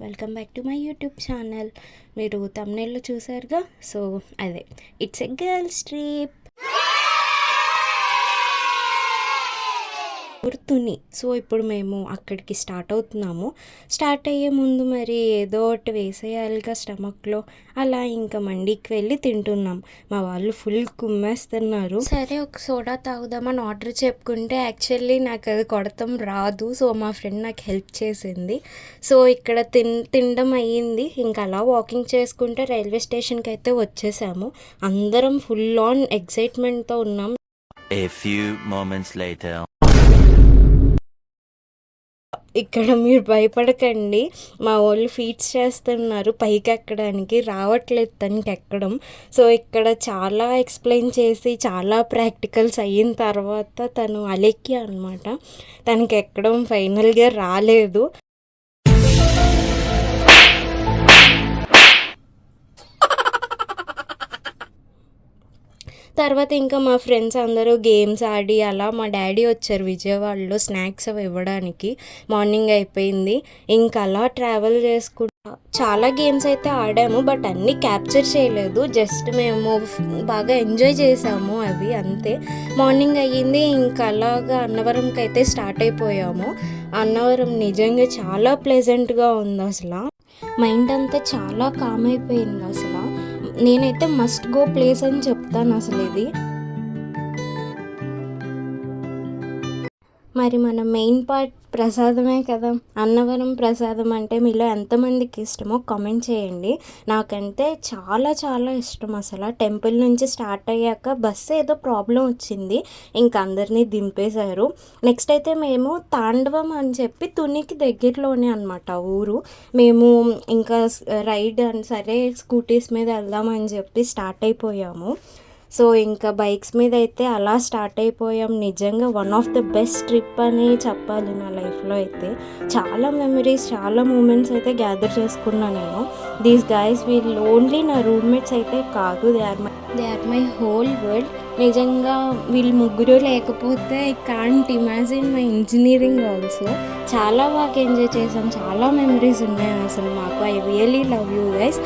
Welcome back to my YouTube channel. మీరు తమిళలో చూసారుగా? సో అదే. It's a girls trip. గుర్తుని. సో ఇప్పుడు మేము అక్కడికి స్టార్ట్ అవుతున్నాము. స్టార్ట్ అయ్యే ముందు మరి ఏదో ఒకటి వేసేయాలిగా స్టమక్లో. అలా ఇంకా మండికి వెళ్ళి తింటున్నాం. మా వాళ్ళు ఫుల్ కుమ్మేస్తున్నారు. సరే ఒక సోడా తాగుదామని ఆర్డర్ చెప్పుకుంటే యాక్చువల్లీ నాకు అది కొడతాం రాదు. సో మా ఫ్రెండ్ నాకు హెల్ప్ చేసింది. సో ఇక్కడ తిన్ తినడం అయ్యింది. ఇంకా అలా వాకింగ్ చేసుకుంటే రైల్వే స్టేషన్కి అయితే వచ్చేసాము. అందరం ఫుల్ ఆన్ ఎక్సైట్మెంట్తో ఉన్నాం. A few moments later. ఇక్కడ మీరు భయపడకండి. మా వాళ్ళు ఫీట్స్ చేస్తున్నారు. పైకి ఎక్కడానికి రావట్లేదు తనకి ఎక్కడం. సో ఇక్కడ చాలా ఎక్స్ప్లెయిన్ చేసి చాలా ప్రాక్టికల్స్ అయిన తర్వాత తను అలెక్కి అనమాట తనకి ఎక్కడం ఫైనల్గా రాలేదు. తర్వాత ఇంకా మా ఫ్రెండ్స్ అందరూ గేమ్స్ ఆడి అలా మా డాడీ వచ్చారు విజయవాడలో స్నాక్స్ అవి ఇవ్వడానికి. మార్నింగ్ అయిపోయింది. ఇంకా అలా ట్రావెల్ చేసుకుంటా చాలా గేమ్స్ అయితే ఆడాము బట్ అన్నీ క్యాప్చర్ చేయలేదు. జస్ట్ మేము బాగా ఎంజాయ్ చేసాము అవి అంతే. మార్నింగ్ అయ్యింది. ఇంకా అలాగా అన్నవరంకి అయితే స్టార్ట్ అయిపోయాము. అన్నవరం నిజంగా చాలా ప్లెజెంట్గా ఉంది అసలు. మైండ్ అంతా చాలా కామ్ అయిపోయింది అసలు. నేనైతే మస్ట్ గో ప్లేస్ అని చెప్తాను అసలు ఇది. మరి మన మెయిన్ పార్ట్ ప్రసాదమే కదా. అన్నవరం ప్రసాదం అంటే మీలో ఎంతమందికి ఇష్టమో కామెంట్ చేయండి. నాకంటే చాలా చాలా ఇష్టం అసలు. టెంపుల్ నుంచి స్టార్ట్ అయ్యాక బస్సు ఏదో ప్రాబ్లం వచ్చింది. ఇంకా అందరినీ దింపేశారు. నెక్స్ట్ అయితే మేము తాండవం అని చెప్పి తునికి దగ్గరలోనే అనమాట ఊరు. మేము ఇంకా రైడ్ అని సరే స్కూటీస్ మీద వెళ్దామని చెప్పి స్టార్ట్ అయిపోయాము. సో ఇంకా బైక్స్ మీద అయితే అలా స్టార్ట్ అయిపోయాం. నిజంగా one of the best trip అని చెప్పాలి నా లైఫ్లో అయితే. చాలా మెమరీస్ చాలా మూమెంట్స్ అయితే గ్యాదర్ చేసుకున్నా నేను. దీస్ గైస్ వీళ్ళు ఓన్లీ నా రూమ్మేట్స్ అయితే కాదు. They are my they are my whole world నిజంగా వీళ్ళు ముగ్గురు లేకపోతే I can't imagine my engineering also చాలా బాగా ఎంజాయ్ చేసాం చాలా మెమరీస్ ఉన్నాయి అసలు మాకు. I really love you guys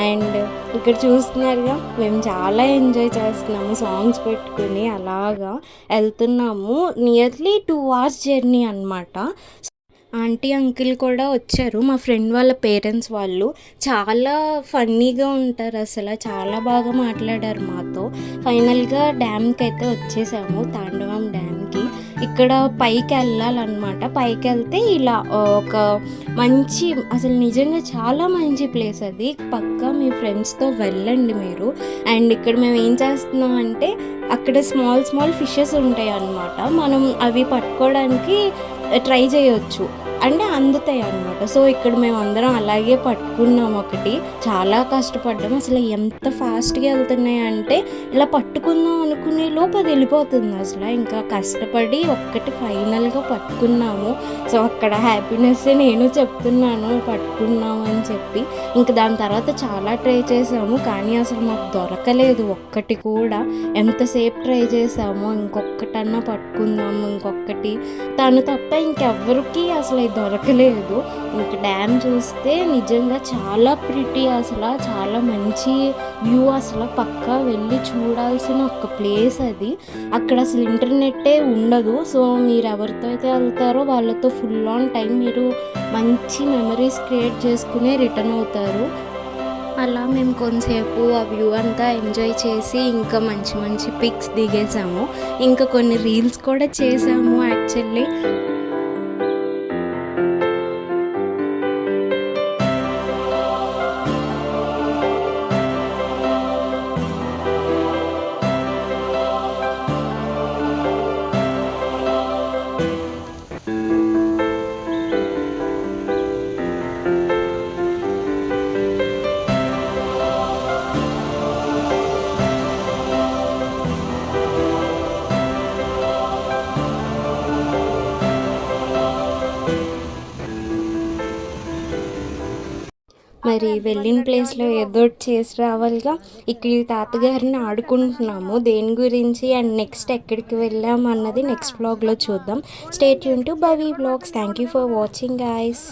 and ఇక్కడ చూస్తున్నారుగా మేము చాలా ఎంజాయ్ చేస్తున్నాము సాంగ్స్ పెట్టుకుని. అలాగా వెళ్తున్నాము. నియర్లీ టూ అవర్స్ జర్నీ అనమాట ఆంటీ అంకిల్ కూడా వచ్చారు. మా ఫ్రెండ్ వాళ్ళ పేరెంట్స్ వాళ్ళు చాలా ఫన్నీగా ఉంటారు అసలు. చాలా బాగా మాట్లాడారు మాతో. ఫైనల్గా డ్యామ్కి అయితే వచ్చేసాము తాండవం డ్యామ్కి. ఇక్కడ పైకి వెళ్ళాలన్నమాట. పైకి వెళ్తే ఇలా ఒక మంచి అసలు నిజంగా చాలా మంచి ప్లేస్ అది. పక్కా మీ ఫ్రెండ్స్తో వెళ్ళండి మీరు. అండ్ ఇక్కడ మేము ఏం చేస్తున్నాం అంటే అక్కడ స్మాల్ స్మాల్ ఫిషెస్ ఉంటాయి అన్నమాట మనం అవి పట్టుకోవడానికి ట్రై చేయొచ్చు. అంటే అందుతాయి అనమాట సో ఇక్కడ మేము అందరం అలాగే పట్టుకున్నాం ఒకటి. చాలా కష్టపడ్డాం. అసలు ఎంత ఫాస్ట్గా వెళ్తున్నాయి అంటే ఇలా పట్టుకుందాం అనుకునే లోపు అది వెళ్ళిపోతుంది అసలు. ఇంకా కష్టపడి ఒక్కటి ఫైనల్గా పట్టుకున్నాము. సో అక్కడ హ్యాపీనెస్ నేను చెప్తున్నాను పట్టుకున్నాము అని చెప్పి. ఇంకా దాని తర్వాత చాలా ట్రై చేసాము. కానీ అసలు మాకు దొరకలేదు ఒక్కటి కూడా. ఎంతసేపు ట్రై చేసాము ఇంకొకటన్నా పట్టుకుందాము ఇంకొకటి తను తప్ప ఇంకెవ్వరికి అసలు దొరకలేదు. ఇంక డ్యామ్ చూస్తే నిజంగా చాలా ప్రిటీ అసలు చాలా మంచి వ్యూ అసలు. పక్కా వెళ్ళి చూడాల్సిన ఒక ప్లేస్ అది. అక్కడ అసలు ఇంటర్నెట్టే ఉండదు. సో మీరు ఎవరితో అయితే వెళ్తారో వాళ్ళతో ఫుల్ ఆన్ టైం మీరు మంచి మెమరీస్ క్రియేట్ చేసుకునే రిటర్న్ అవుతారు. అలా మేము కొంతసేపు ఆ వ్యూ అంతా ఎంజాయ్ చేసి ఇంకా మంచి మంచి పిక్స్ దిగేసాము. ఇంకా కొన్ని రీల్స్ కూడా చేసాము యాక్చువల్లీ మరి వెళ్ళిన ప్లేస్లో ఏదో చేసి రావాలిగా. ఇక్కడ తాతగారిని ఆడుకుంటున్నాము. దేని గురించి అండ్ నెక్స్ట్ ఎక్కడికి వెళ్ళాం అన్నది నెక్స్ట్ బ్లాగ్లో చూద్దాం. Stay tuned to vlogs thank you for watching guys